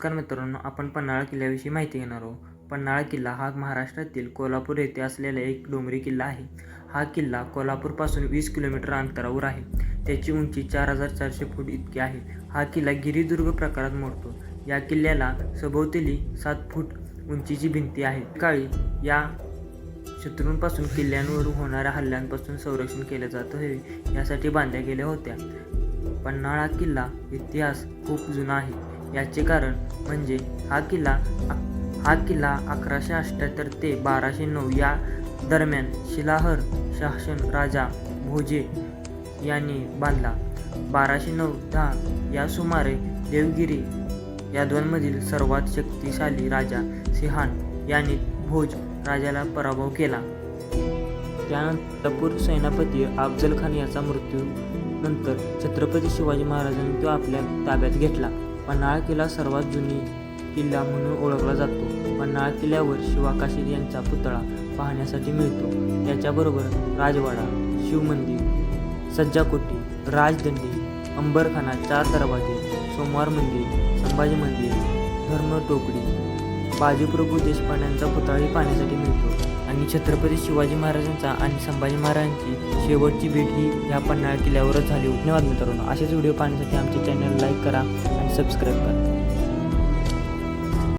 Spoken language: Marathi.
नमस्कार मित्रांनो आपण पन्हाळा किल्ल्याविषयी माहिती घेणार आहोत. पन्हाळा किल्ला हा महाराष्ट्रातील कोल्हापूर येथे असलेला एक डोंगरी किल्ला आहे. हा किल्ला कोल्हापूरपासून वीस किलोमीटर अंतरावर आहे. त्याची उंची चार हजार चारशे फूट इतकी आहे. हा किल्ला गिरिदुर्ग प्रकारात मोडतो. या किल्ल्याला सभोवताली सात फूट उंचीची भिंती आहे. काळी या शत्रूंपासून किल्ल्यांवर होणाऱ्या हल्ल्यांपासून संरक्षण केलं जात हवे यासाठी बांधल्या गेल्या होत्या. पन्हाळा किल्ला इतिहास खूप जुना आहे. याचे कारण म्हणजे हा किल्ला हा किल्ला अकराशे अठ्ठ्याहत्तर ते बाराशे नऊ या दरम्यान शिलाहर शासन राजा भोजे यांनी बांधला. बाराशे नऊ दहा या सुमारे देवगिरी यादवांमधील सर्वात शक्तिशाली राजा सिहान यांनी भोज राजाला पराभव केला. त्यानंतर टपूर सेनापती अफजल खान याचा मृत्यू नंतर छत्रपती शिवाजी महाराजांनी तो आपल्या ताब्यात घेतला. पन्हाळा किल्ला सर्वात जुनी किल्ला म्हणून ओळखला जातो. पन्हाळा किल्ल्यावर शिवाकाशीर यांचा पुतळा पाहण्यासाठी मिळतो. त्याच्याबरोबर राजवाडा शिवमंदिर सज्जाकोटी राजदंडी अंबरखाना चार दरवाजे सोमवार मंदिर संभाजी मंदिर धर्मटोकडी बाजीप्रभू देशपांड्यांचा पुतळाही पाहण्यासाठी मिळतो. आणि छत्रपती शिवाजी महाराजांचा आणि संभाजी महाराजांची शेवटची भेट ही या पन्हाळा किल्ल्यावरच झाली. धन्यवाद मित्रांनो. असेच व्हिडिओ पाहण्यासाठी आमचे चॅनल लाईक करा आणि सबस्क्राईब करा.